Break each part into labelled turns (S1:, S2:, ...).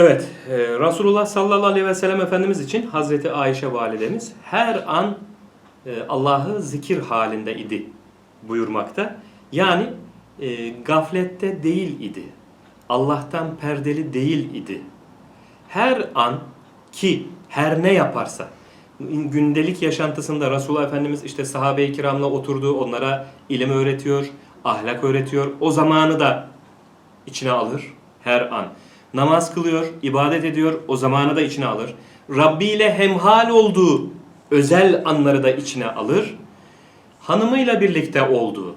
S1: Evet, e, Resulullah sallallahu aleyhi ve sellem Efendimiz için Hazreti Ayşe validemiz her an e, Allah'ı zikir halinde idi buyurmakta. Yani e, gaflette değil idi. Allah'tan perdeli değil idi. Her an ki her ne yaparsa gündelik yaşantısında Resulullah Efendimiz işte sahabe-i kiramla oturdu, onlara ilim öğretiyor, ahlak öğretiyor. O zamanı da içine alır her an. Namaz kılıyor, ibadet ediyor, o zamanı da içine alır. Rabbi ile hemhal olduğu özel anları da içine alır. Hanımıyla birlikte olduğu.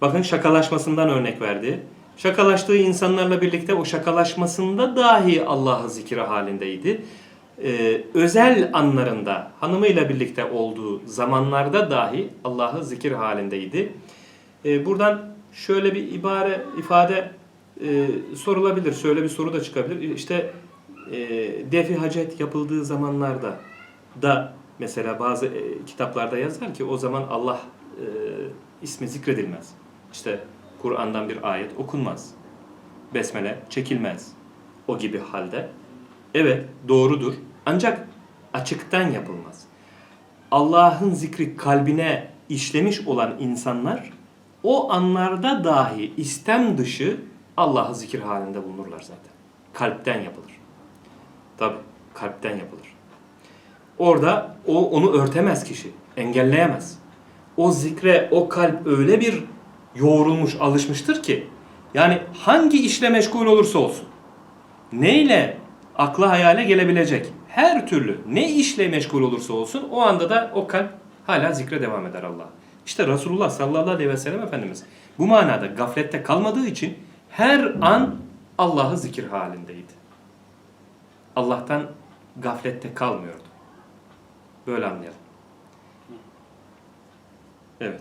S1: Bakın şakalaşmasından örnek verdi. Şakalaştığı insanlarla birlikte o şakalaşmasında dahi Allah'ı zikir halindeydi. Ee, özel anlarında hanımıyla birlikte olduğu zamanlarda dahi Allah'ı zikir halindeydi. Ee, buradan şöyle bir ibare, ifade e, sorulabilir. Şöyle bir soru da çıkabilir. İşte e, defi hacet yapıldığı zamanlarda da mesela bazı e, kitaplarda yazar ki o zaman Allah e, ismi zikredilmez. İşte Kur'an'dan bir ayet okunmaz. Besmele çekilmez. O gibi halde. Evet doğrudur. Ancak açıktan yapılmaz. Allah'ın zikri kalbine işlemiş olan insanlar o anlarda dahi istem dışı Allah'ı zikir halinde bulunurlar zaten. Kalpten yapılır. Tabi kalpten yapılır. Orada o onu örtemez kişi, engelleyemez. O zikre o kalp öyle bir yoğrulmuş, alışmıştır ki yani hangi işle meşgul olursa olsun neyle akla hayale gelebilecek her türlü ne işle meşgul olursa olsun o anda da o kalp hala zikre devam eder Allah. İşte Resulullah sallallahu aleyhi ve sellem Efendimiz bu manada gaflette kalmadığı için her an Allah'ı zikir halindeydi. Allah'tan gaflette kalmıyordu. Böyle anlayalım. Evet.